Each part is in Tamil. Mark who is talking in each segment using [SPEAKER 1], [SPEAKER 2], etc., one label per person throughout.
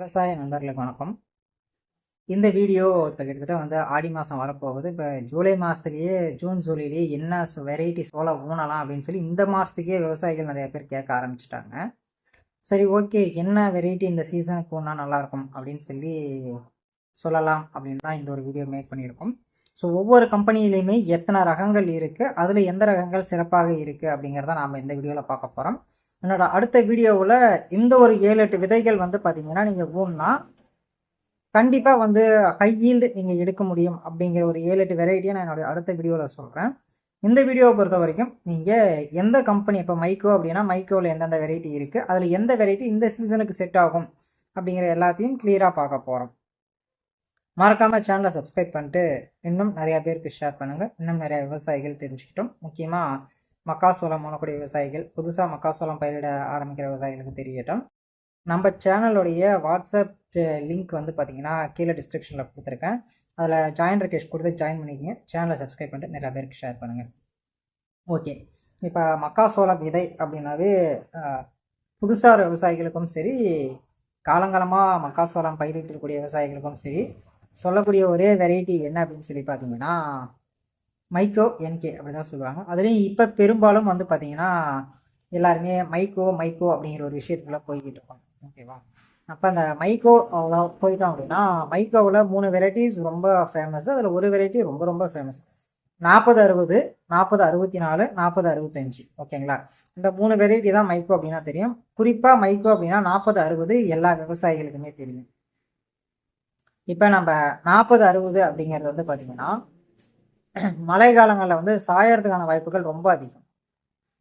[SPEAKER 1] விவசாய நண்பர்களுக்கு வணக்கம். இந்த வீடியோ இப்போ கிட்டத்தட்ட வந்து ஆடி மாதம் வரப்போகுது. இப்போ ஜூலை மாதத்துலேயே ஜூன் ஜூலைலேயே என்ன வெரைட்டி சோளம் ஊனலாம் அப்படின்னு சொல்லி இந்த மாதத்துக்கே விவசாயிகள் நிறைய பேர் கேட்க ஆரம்பிச்சிட்டாங்க. சரி ஓகே என்ன வெரைட்டி இந்த சீசனுக்கு ஊனா நல்லாயிருக்கும் அப்படின்னு சொல்லி சொல்லலாம் அப்படின்னு தான் இந்த ஒரு வீடியோ மேக் பண்ணியிருக்கோம். ஸோ ஒவ்வொரு கம்பெனியிலையுமே எத்தனை ரகங்கள் இருக்குது அதில் எந்த ரகங்கள் சிறப்பாக இருக்குது அப்படிங்கிறத நாம் இந்த வீடியோவில் பார்க்க போகிறோம் என்னோட அடுத்த வீடியோவில் இந்த ஒரு ஏழு எட்டு விதைகள் வந்து பார்த்தீங்கன்னா நீங்கள் ஊன்னா கண்டிப்பாக வந்து ஹை ஈல்டு நீங்கள் எடுக்க முடியும் அப்படிங்கிற ஒரு ஏழு எட்டு வெரைட்டியை நான் என்னுடைய அடுத்த வீடியோவில் சொல்கிறேன் இந்த வீடியோவை பொறுத்த வரைக்கும் நீங்கள் எந்த கம்பெனி இப்போ மைக்கோ அப்படின்னா மைக்கோவில் எந்தெந்த வெரைட்டி இருக்குது அதில் எந்த வெரைட்டி இந்த சீசனுக்கு செட் ஆகும் அப்படிங்கிற எல்லாத்தையும் கிளியராக பார்க்க போகிறோம் மறக்காமல் சேனலை சப்ஸ்கிரைப் பண்ணிட்டு இன்னும் நிறையா பேருக்கு ஷேர் பண்ணுங்கள் இன்னும் நிறையா விவசாயிகள் தெரிஞ்சுக்கிட்டோம். முக்கியமாக மக்காசோளம் உணக்கூடிய விவசாயிகள் புதுசாக மக்காசோளம் பயிரிட ஆரம்பிக்கிற விவசாயிகளுக்கு தெரியட்டும். நம்ம சேனலுடைய வாட்ஸ்அப் லிங்க் வந்து பார்த்தீங்கன்னா கீழே டிஸ்கிரிப்ஷனில் கொடுத்துருக்கேன். அதில் ஜாயின் ரிக்வெஸ்ட் கொடுத்து ஜாயின் பண்ணிக்கங்க. சேனலை சப்ஸ்கிரைப் பண்ணிட்டு நிறையா பேருக்கு ஷேர் பண்ணுங்கள் ஓகே. இப்போ மக்காசோளம் விதை அப்படின்னாவே புதுசாக விவசாயிகளுக்கும் சரி காலங்காலமாக மக்காசோளம் பயிரிட்டிருக்கக்கூடிய விவசாயிகளுக்கும் சரி சொல்லக்கூடிய ஒரே வெரைட்டி என்ன அப்படின்னு சொல்லி பார்த்தீங்கன்னா மைக்கோ என்கே அப்படி தான் சொல்லுவாங்க. அதுலேயும் இப்போ பெரும்பாலும் வந்து பார்த்தீங்கன்னா எல்லாருமே மைக்கோ மைக்கோ அப்படிங்கிற ஒரு விஷயத்துக்குள்ளே போய்கிட்டு இருக்கோம் ஓகேவா அப்போ அந்த மைக்கோ போயிட்டோம் அப்படின்னா மைக்கோவில் மூணு வெரைட்டிஸ் ரொம்ப ஃபேமஸ் அதில் ஒரு வெரைட்டி ரொம்ப ரொம்ப ஃபேமஸ் நாற்பது அறுபது நாற்பது அறுபத்தி நாலு நாற்பது அறுபத்தஞ்சு ஓகேங்களா இந்த மூணு வெரைட்டி தான் மைக்கோ அப்படின்னா தெரியும். குறிப்பாக மைக்கோ அப்படின்னா நாற்பது அறுபது எல்லா விவசாயிகளுக்குமே தெரியும். இப்போ நம்ம நாற்பது அறுபது அப்படிங்கிறது வந்து பார்த்தீங்கன்னா மழை காலங்களில் வந்து சாயறதுக்கான வாய்ப்புகள் ரொம்ப அதிகம்.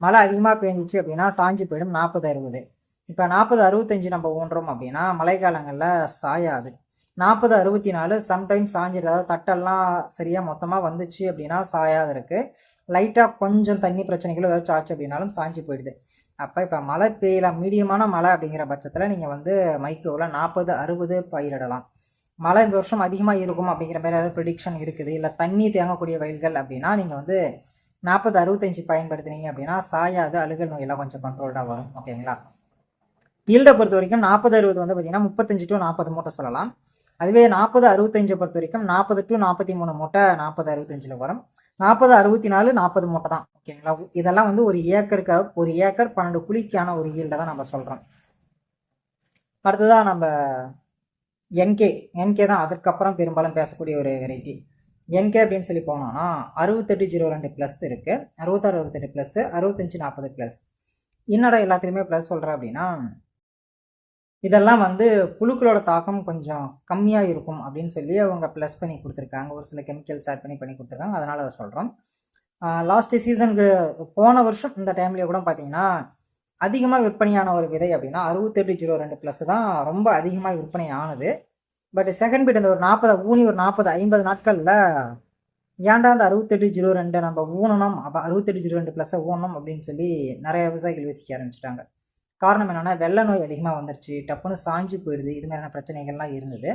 [SPEAKER 1] மழை அதிகமாக பெஞ்சிச்சு அப்படின்னா சாஞ்சி போயிடும் நாற்பது அறுபது. இப்போ நாற்பது அறுபத்தஞ்சு நம்ம ஊன்றோம் அப்படின்னா மழை காலங்களில் சாயாது. நாற்பது அறுபத்தி நாலு சம்டைம்ஸ் சாஞ்சிருது. அதாவது தட்டெல்லாம் சரியாக மொத்தமாக வந்துச்சு அப்படின்னா சாயாது இருக்குது லைட்டாக கொஞ்சம் தண்ணி பிரச்சனைகள் ஏதாச்சும் ஆச்சு அப்படின்னாலும் சாஞ்சு போயிடுது. அப்போ இப்போ மழை பெய்யலாம். மீடியமான மழை அப்படிங்கிற பட்சத்தில் நீங்கள் வந்து மைக்கோவில் நாற்பது அறுபது பயிரிடலாம். மழை இந்த வருஷம் அதிகமாக இருக்கும் அப்படிங்கிற மாதிரி ஏதாவது ப்ரிடிக்ஷன் இருக்குது. இல்லை தண்ணி தேங்கக்கூடிய வயல்கள் அப்படின்னா நீங்கள் வந்து நாற்பது அறுபத்தஞ்சு பயன்படுத்துனீங்க அப்படின்னா சாயாது அழுகல் நோயெல்லாம் கொஞ்சம் கண்ட்ரோல்டாக வரும். ஓகேங்களா ஈல்டை பொறுத்த வரைக்கும் நாற்பது அறுபது வந்து பார்த்தீங்கன்னா முப்பத்தஞ்சு டு நாற்பது மூட்டை சொல்லலாம். அதுவே நாற்பது அறுபத்தஞ்சை பொறுத்த வரைக்கும் நாற்பது டு நாற்பத்தி மூணு மூட்டை நாற்பது அறுபத்தஞ்சில் வரும். நாற்பது அறுபத்தி நாலு நாற்பது மூட்டை தான். ஓகேங்களா இதெல்லாம் வந்து ஒரு ஏக்கருக்கு ஒரு ஏக்கர் பன்னெண்டு குழிக்கான ஒரு ஈல்டை தான் நம்ம சொல்கிறோம் அடுத்ததாக நம்ம என்கே என்கே தான் அதுக்கப்புறம் பெரும்பாலும் பேசக்கூடிய ஒரு வெரைட்டி என்கே அப்படின்னு சொல்லி போனோம்னா அறுபத்தெட்டு ஜீரோ ரெண்டு ப்ளஸ் இருக்குது அறுபத்தாறு அறுபத்தெட்டு ப்ளஸ்ஸு அறுபத்தஞ்சு நாற்பது ப்ளஸ் என்னடா எல்லாத்துலேயுமே ப்ளஸ் சொல்கிறேன் அப்படின்னா இதெல்லாம் வந்து புழுக்களோட தாக்கம் கொஞ்சம் கம்மியாக இருக்கும் அப்படின்னு சொல்லி அவங்க ப்ளஸ் பண்ணி கொடுத்துருக்காங்க. ஒரு சில கெமிக்கல்ஸ் ஆட் பண்ணி பண்ணி கொடுத்துருக்காங்க. அதனால் அதை சொல்கிறோம் லாஸ்ட் சீசனுக்கு போன வருஷம் இந்த டைம்லேயே கூட பார்த்தீங்கன்னா அதிகமாக விற்பனையான ஒரு விதை அப்படின்னா அறுபத்தெட்டு ஜீரோ ரெண்டு ப்ளஸ் தான் ரொம்ப அதிகமாக விற்பனை ஆனது. பட் செகண்ட் பீட் அந்த ஒரு நாற்பது ஊனி ஒரு நாற்பது ஐம்பது நாட்களில் ஏன்டா அந்த அறுபத்தெட்டு ஜீரோ ரெண்டு நம்ம ஊனணும் அப்போ அறுபத்தெட்டு ஜீரோ ரெண்டு ப்ளஸ்ஸை ஊனணும் அப்படின்னு சொல்லி நிறைய விவசாயிகள் யோசிக்க ஆரம்பிச்சிட்டாங்க. காரணம் என்னென்னா வெள்ள நோய் அதிகமாக வந்துருச்சு டப்புன்னு சாஞ்சு போயிடுது இது மாதிரியான பிரச்சனைகள்லாம் இருந்தது.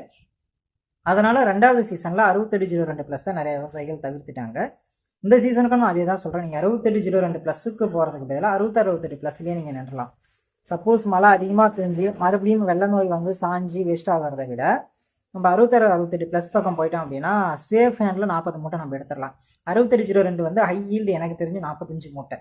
[SPEAKER 1] அதனால் ரெண்டாவது சீசனில் அறுபத்தெட்டு ஜீரோ ரெண்டு ப்ளஸ்ஸை நிறைய விவசாயிகள் தவிர்த்துட்டாங்க. இந்த சீசனுக்கும் நான் அதே தான் சொல்கிறேன் நீங்கள் அறுபத்தெட்டு ஜீரோ ரெண்டு ப்ளஸுக்கு போகிறதுக்கு பதிலாக அறுபத்தாறு அறுபத்தெட்டு ப்ளஸ்லேயே நீங்கள் நின்றலாம். சப்போஸ் மழை அதிகமாக பெஞ்சு மறுபடியும் வெள்ள நோய் வந்து சாஞ்சி வேஸ்ட் ஆகிறத விட நம்ம அறுபத்தாறு அறுபத்தெட்டு ப்ளஸ் பக்கம் போயிட்டோம் அப்படின்னா சேஃப் ஹேண்டில் நாற்பது மூட்டை நம்ம எடுத்துடலாம். அறுபத்தெட்டு ஜீரோ ரெண்டு வந்து ஹை ஈல்டு எனக்கு தெரிஞ்சு நாற்பத்தஞ்சு மூட்டை.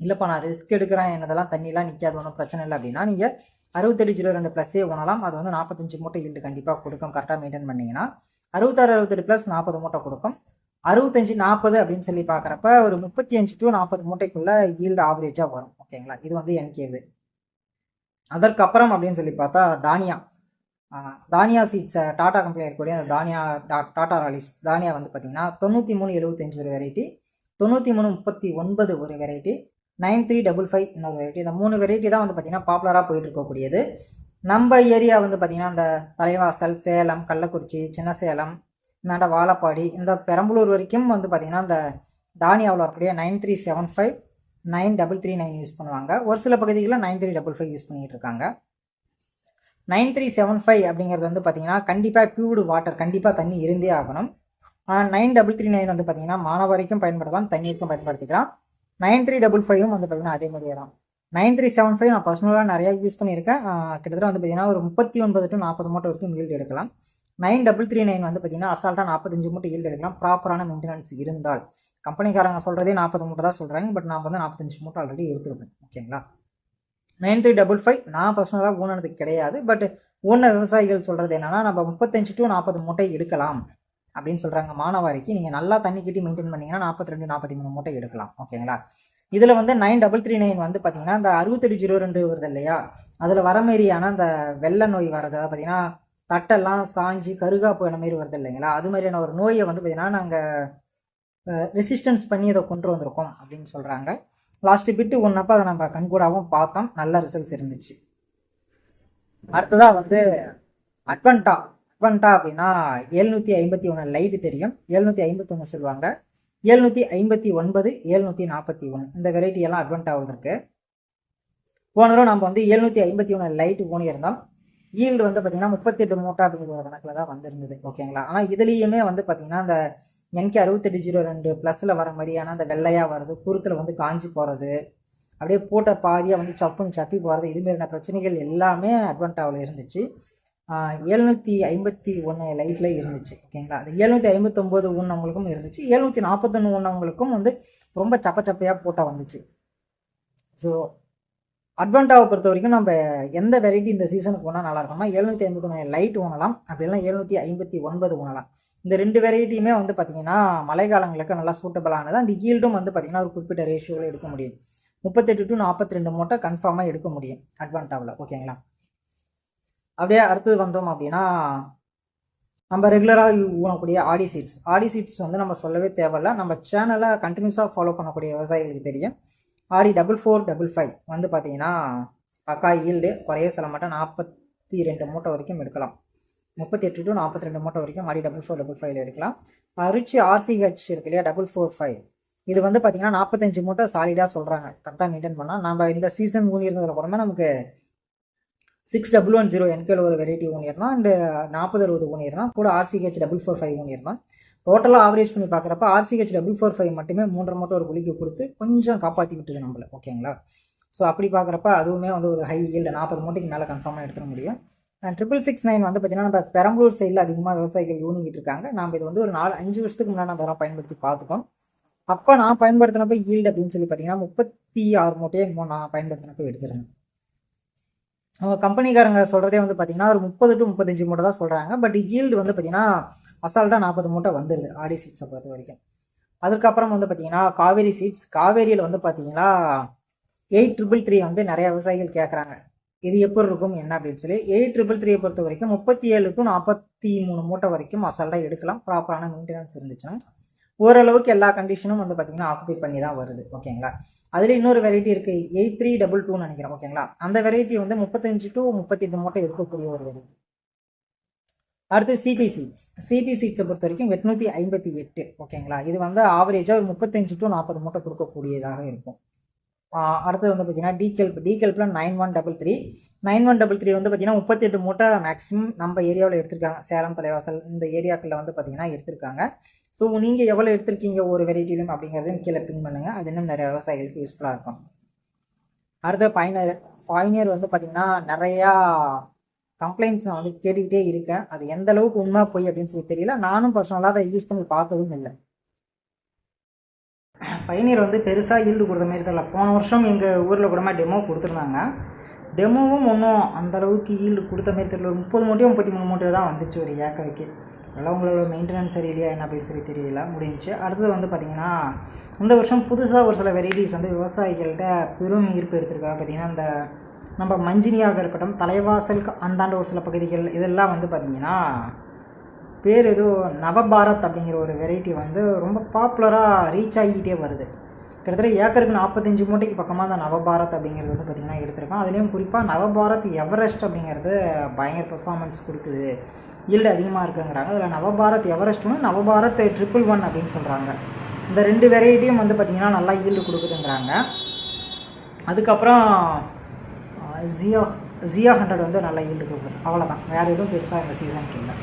[SPEAKER 1] இல்லைப்பா நான் ரிஸ்க் எடுக்கிறேன் என்னதெல்லாம் தண்ணிலாம் நிற்காது ஒன்றும் பிரச்சனை இல்லை அப்படின்னா நீங்கள் அறுபத்தெட்டு ஜீரோ ரெண்டு ப்ளஸ்ஸே உணலாம் அது வந்து நாற்பத்தஞ்சு மூட்டை ஈல்டு கண்டிப்பாக கொடுக்கும். கரெக்டாக மெயின்டைன் பண்ணிங்கன்னா அறுபத்தாறு அறுபத்தெட்டு ப்ளஸ் நாற்பது மூட்டை கொடுக்கும். அறுபத்தஞ்சு நாற்பது அப்படின்னு சொல்லி பார்க்குறப்ப ஒரு முப்பத்தி அஞ்சு டு நாற்பது மூட்டைக்குள்ளே ஈல்டு ஆவரேஜாக வரும். ஓகேங்களா இது வந்து என்கேது அதற்கப்புறம் அப்படின்னு சொல்லி பார்த்தா தானியா. தானியா சீட்ஸ் டாடா கம்பெனியில் இருக்கக்கூடிய அந்த தானியா டாடா ராலிஸ் தானியா வந்து பார்த்தீங்கன்னா தொண்ணூற்றி மூணு எழுபத்தஞ்சு ஒரு வெரைட்டி தொண்ணூற்றி மூணு முப்பத்தி ஒன்பது ஒரு variety nine three double five இன்னொரு வெரைட்டி இந்த மூணு வெரைட்டி தான் வந்து பார்த்திங்கன்னா பாப்புலராக போயிட்டு இருக்கக்கூடியது. நம்ம ஏரியா வந்து பார்த்திங்கன்னா இந்த தலைவாசல் சேலம் கள்ளக்குறிச்சி சின்ன சேலம் இந்தாண்ட வாழப்பாடி? இந்த பெரம்பலூர் வரைக்கும் வந்து பார்த்திங்கன்னா இந்த தானியாவில் வரக்கூடிய nine three seven five nine double three nine use பண்ணுவாங்க. ஒரு சில பகுதிகளில் nine three double five use பண்ணிகிட்டு இருக்காங்க. நைன் த்ரீ செவன் ஃபைவ் அப்படிங்கிறது வந்து பார்த்திங்கன்னா கண்டிப்பாக பியூர்டு வாட்டர் கண்டிப்பாக தண்ணி இருந்தே ஆகணும். நைன் டபுள் த்ரீ நைன் வந்து பார்த்திங்கன்னா மாணவரைக்கும் பயன்படுத்தலாம் தண்ணீருக்கும் பயன்படுத்திக்கலாம். நைன் த்ரீ டபுள் ஃபைவும் வந்து பார்த்திங்கன்னா அதே மாதிரியே தான். நைன் த்ரீ செவன் ஃபைவ் நான் பர்சனலாக நிறையா யூஸ் பண்ணியிருக்கேன். கிட்டத்தட்ட வந்து பார்த்தீங்கன்னா ஒரு முப்பத்தி ஒன்பது டு நாற்பது மூட்டை வரைக்கும் மீல்டு எடுக்கலாம். நைன் டபுள் த்ரீ நைன் வந்து பார்த்தீங்கன்னா அசால்ட்டாக நாற்பத்தஞ்சு மூட்டை ஈல்டு எடுக்கலாம். ப்ராப்பரான மெயின்டெனன்ஸ் இருந்தால். கம்பெனிக்காரங்க சொல்கிறதே நாற்பது மூட்டை தான் சொல்கிறாங்க பட் நான் வந்து நாற்பத்தஞ்சு மூட்டை ஆல்ரெடி எடுத்துருப்பேன் ஓகேங்களா நைன் த்ரீ டபுள் ஃபைவ் நான் பர்சனலாக ஊனது கிடையாது. பட் ஊன விவசாயிகள் சொல்கிறது என்னென்னா நம்ம முப்பத்தஞ்சு டு நாற்பது மூட்டை எடுக்கலாம் அப்படின்னு சொல்கிறாங்க மானாவாரிக்கு. நீங்கள் நல்லா தண்ணி கட்டி மெயின்டைன் பண்ணீங்கன்னா நாற்பத்தி ரெண்டு நாற்பத்தி மூணு மூட்டை எடுக்கலாம். ஓகேங்களா இதில் வந்து நைன் டபுள் த்ரீ நைன் வந்து பார்த்தீங்கன்னா இந்த அறுபத்தெட்டு ஜீரோ ரெண்டு வருது இல்லையா? அதில் வர மாரியான அந்த வெள்ளை நோய் வரது அதாவது பார்த்தீங்கன்னா தட்டெல்லாம் சாஞ்சி கருகாப்பு அந்த மாரி வருது இல்லைங்களா? அது மாதிரியான ஒரு நோயை வந்து பார்த்தீங்கன்னா நாங்கள் ரெசிஸ்டன்ஸ் பண்ணி அதை கொண்டு வந்திருக்கோம் அப்படின்னு சொல்கிறாங்க லாஸ்ட்டு பிட்டு ஒன்றப்போ அதை நம்ம கண்கூடாகவும் பார்த்தோம். நல்ல ரிசல்ட்ஸ் இருந்துச்சு. அடுத்ததாக வந்து அட்வன்டா அட்வன்டா அப்படின்னா எழுநூற்றி ஐம்பத்தி ஒன்று லைட்டு தெரியும். எழுநூற்றி ஐம்பத்தொன்று சொல்லுவாங்க. எழுநூற்றி ஐம்பத்தி ஒன்பது எழுநூற்றி நாற்பத்தி ஒன்று இந்த வெரைட்டி எல்லாம் அட்வன்டாவில் இருக்குது போன தடவை நம்ம வந்து எழுநூற்றி ஐம்பத்தி ஒன்று லைட்டு போனிருந்தோம் ஈல்டு வந்து பார்த்தீங்கன்னா முப்பத்தெட்டு மூட்டை அப்படிங்கிற ஒரு கணக்கில் தான் வந்திருந்தது ஓகேங்களா ஆனால் இதுலேயுமே வந்து பார்த்தீங்கன்னா அந்த என்கே அறுபத்தெட்டு ஜீரோ ரெண்டு ப்ளஸில் வர மாதிரியான அந்த வெள்ளையாக வருது குருத்தில் வந்து காஞ்சி போகிறது அப்படியே போட்ட பாதியாக வந்து சப்புன்னு சப்பி போகிறது இதுமாரியான பிரச்சனைகள் எல்லாமே அட்வான்டாவில் இருந்துச்சு. எழுநூற்றி ஐம்பத்தி ஒன்று லைட்டில் இருந்துச்சு ஓகேங்களா அது எழுநூற்றி ஐம்பத்தொம்போது ஒன்றவங்களுக்கும் இருந்துச்சு. எழுநூற்றி நாற்பத்தொன்று ஒன்றவங்களுக்கும் வந்து ரொம்ப சப்ப சப்பையாக போட்டால் வந்துச்சு. ஸோ அட்வான்டாவை பொறுத்த வரைக்கும் நம்ம எந்த வெரைட்டி இந்த சீசனுக்கு ஒன்றா நல்லா இருக்கும்னா எழுநூற்றி ஐம்பத்தி லைட் ஊனலாம். அப்படி இல்லைனா எழுநூற்றி ஐம்பத்தி ஒன்பது ஊனலாம். இந்த ரெண்டு வெரைட்டியுமே வந்து பார்த்தீங்கன்னா மழைக்காலங்களுக்கு நல்லா சூட்டபிளானது அந்த ஈல்டும் வந்து பார்த்தீங்கன்னா ஒரு குறிப்பிட்ட ரேஷியோவில் எடுக்க முடியும். முப்பத்தெட்டு டு நாற்பத்தி ரெண்டு மூட்டை கன்ஃபார்மாக எடுக்க முடியும் அட்வான்டாவில் ஓகேங்களா அப்படியே அடுத்தது வந்தோம் அப்படின்னா நம்ம ரெகுலராக ஊனக்கூடிய ஆடி சீட்ஸ் ஆடி சீட்ஸ் வந்து நம்ம சொல்லவே தேவையில்ல. நம்ம சேனலை கண்டினியூஸாக ஃபாலோ பண்ணக்கூடிய விவசாயிகளுக்கு தெரியும். ஆடி டபுள் ஃபோர் டபுள் ஃபைவ் வந்து பார்த்தீங்கன்னா பக்கா ஈல்டு குறைய சொல்ல மாட்டேன். நாற்பத்தி ரெண்டு மூட்டை வரைக்கும் எடுக்கலாம். முப்பத்தி எட்டு டு நாற்பத்தி ரெண்டு மூட்டை வரைக்கும் ஆடி டபுள் ஃபோர் டபுள் ஃபைவ்ல எடுக்கலாம். அரிச்சி ஆர்சிஹெச் இருக்கு இல்லையா? டபுள் ஃபோர் ஃபைவ் இது வந்து பார்த்தீங்கன்னா நாற்பத்தஞ்சு மூட்டை சாலிடாக சொல்கிறாங்க கரெக்டாக மெயின்டைன் பண்ணால் நம்ம இந்த சீசன் ஊனி இருந்ததுக்கு அப்புறமா நமக்கு சிக்ஸ் டபுள் ஒன் ஜீரோ என்கேல ஒரு வெரைட்டி ஊனியிருந்தான் அண்டு நாற்பது அறுபது ஊனியிருந்தான் கூட ஆர்சிஹெச் டபுள் ஃபோர் ஃபைவ் ஊனியிருந்தான் டோட்டலாக ஆவரேஜ் பண்ணி பார்க்குறப்ப ஆர்சிஹெச் டபுள் ஃபோர் ஃபைவ் மட்டுமே மூன்றரை மூட்டை ஒரு குழிக்கு கொடுத்து கொஞ்சம் காப்பாற்றி விட்டுது நம்மளை. ஓகேங்களா ஸோ அப்படி பார்க்குறப்ப அதுவுமே வந்து ஒரு ஹை இல்லை நாற்பது மூட்டைக்கு மேலே கன்ஃபார்மாக எடுத்துட முடியும். ட்ரிபிள் சிக்ஸ் நைன் வந்து பார்த்திங்கன்னா நம்ம பெரம்பலூர் சைடில் அதிகமாக விவசாயிகள் யூனிக்கிட்டு இருக்காங்க. நம்ம இது வந்து ஒரு நாலு அஞ்சு வருஷத்துக்கு முன்னாடி அதெல்லாம் பயன்படுத்தி பார்த்துட்டோம். அப்போ நான் பயன்படுத்தினப்ப ஈல்டு அப்படின்னு சொல்லி பார்த்தீங்கன்னா முப்பத்தி ஆறு மூட்டையை நான் பயன்படுத்தினப்ப எடுத்துருந்தேன் அவங்க கம்பெனிக்காரங்க சொல்கிறதே வந்து பார்த்தீங்கன்னா ஒரு முப்பது டு முப்பத்தஞ்சு மூட்டை தான் சொல்கிறாங்க பட் ஈல்டு வந்து பார்த்தீங்கன்னா அசால்ட்டாக நாற்பது மூட்டை வந்துடுது ஆடி சீட்ஸை பொறுத்த வரைக்கும். அதுக்கப்புறம் வந்து பார்த்தீங்கன்னா காவேரி சீட்ஸ் காவேரியில் வந்து பார்த்தீங்கன்னா எயிட் ட்ரிபிள் த்ரீ வந்து நிறைய விவசாயிகள் கேட்குறாங்க இது எப்படி இருக்கும் என்ன அப்படின்னு சொல்லி. எயிட் ட்ரிபிள் த்ரீயை பொறுத்த வரைக்கும் முப்பத்தி ஏழு டு நாற்பத்தி மூணு மூட்டை வரைக்கும் அசால்ட்டாக எடுக்கலாம். ப்ராப்பரான மெயின்டெனன்ஸ் இருந்துச்சுன்னா. ஓரளவுக்கு எல்லா கண்டிஷனும் வந்து பார்த்தீங்கன்னா ஆக்குபை பண்ணி தான் வருது. ஓகேங்களா அதில் இன்னொரு வெரைட்டி இருக்குது எயிட் த்ரீ டபுள் டூன்னு நினைக்கிறேன் ஓகேங்களா அந்த வெரைட்டி வந்து முப்பத்தஞ்சு டு முப்பத்தி எட்டு மூட்டை எடுக்கக்கூடிய ஒரு வெரைட்டி அடுத்து சிபி சீட்ஸ் சிபி சீட்ஸை பொறுத்த வரைக்கும் எட்நூற்றி ஐம்பத்தி எட்டு ஓகேங்களா இது வந்து ஆவரேஜாக ஒரு முப்பத்தஞ்சு டு நாற்பது மூட்டை கொடுக்கக்கூடியதாக இருக்கும். அடுத்தது வந்து பார்த்தீங்கன்னா டிகெல்ப் டிகெல்ப்பில் nine one double three nine one double three வந்து பார்த்தீங்கன்னா முப்பத்தெட்டு மூட்டை மேக்ஸிமம் நம்ம ஏரியாவில் எடுத்திருக்காங்க. சேலம் தலைவாசல் இந்த ஏரியாக்களில் வந்து பார்த்திங்கன்னா எடுத்திருக்காங்க. ஸோ நீங்கள் எவ்வளோ எடுத்திருக்கீங்க ஒரு வெரைட்டிலும் அப்படிங்கிறதையும் கீழே பின் பண்ணுங்கள் அது இன்னும் நிறைய விவசாயிகளுக்கு யூஸ்ஃபுல்லாக இருக்கும். அடுத்த பயனர் பாயினியர் வந்து பார்த்திங்கன்னா நிறையா கம்ப்ளைண்ட்ஸ் நான் வந்து கேட்டுக்கிட்டே இருக்கேன். அது எந்த அளவுக்கு உண்மை போய் அப்படின்னு சொல்லி தெரியல. நானும் பர்சனலாக அதை யூஸ் பண்ணி பார்த்ததும் இல்லை. பயணியர் வந்து பெருசாக ஈல்டு கொடுத்த மாதிரி தெரியல. போன வருஷம் எங்கள் ஊரில் கூடமா டெமோ கொடுத்துருந்தாங்க. டெமோவும் ஒன்றும் அந்தளவுக்கு ஈல்டு கொடுத்த மாதிரி தெரியல. ஒரு முப்பது மூட்டையோ முப்பத்தி மூணு மூட்டையோ தான் வந்துச்சு ஒரு ஏக்கருக்கு. அதெல்லாம் உங்களோட மெயின்டெனன்ஸ் சரியில்லையா என்ன அப்படின்னு சொல்லி தெரியல. முடிஞ்சுச்சு. அடுத்தது வந்து பார்த்திங்கன்னா இந்த வருஷம் புதுசாக ஒரு சில வெரைட்டிஸ் வந்து விவசாயிகள்கிட்ட பெரும் ஈர்ப்பு எடுத்திருக்காங்க. பார்த்திங்கன்னா இந்த நம்ம மஞ்சினியாக இருக்கட்டும் தலைவாசலுக்கு அந்தாண்ட ஒரு சில பகுதிகள் இதெல்லாம் வந்து பார்த்திங்கன்னா பேர் ஏதோ நவபாரத் அப்படிங்கிற ஒரு வெரைட்டி வந்து ரொம்ப பாப்புலராக ரீச் ஆகிக்கிட்டே வருது. கிட்டத்தட்ட ஏக்கருக்கு நாற்பத்தஞ்சு மூட்டைக்கு பக்கமாக அந்த நவபாரத் அப்படிங்கிறது வந்து பார்த்திங்கன்னா எடுத்திருக்கோம் அதுலேயும் குறிப்பாக நவபாரத் எவரெஸ்ட் அப்படிங்கிறது பயங்கர பெர்ஃபார்மன்ஸ் கொடுக்குது. ஈல்டு அதிகமாக இருக்குங்கிறாங்க. அதில் நவபாரத் எவரெஸ்ட்னு நவபாரத் ட்ரிபிள் ஒன் அப்படின்னு சொல்கிறாங்க இந்த ரெண்டு வெரைட்டியும் வந்து பார்த்திங்கன்னா நல்லா ஈல்டு கொடுக்குதுங்கிறாங்க. அதுக்கப்புறம் ஜியோ ஜியோ ஹண்ட்ரட் வந்து நல்லா ஈல்டு கொடுக்குது. அவ்வளோதான் வேறு எதுவும் பெருசாக இந்த சீசனுக்கு இல்லை.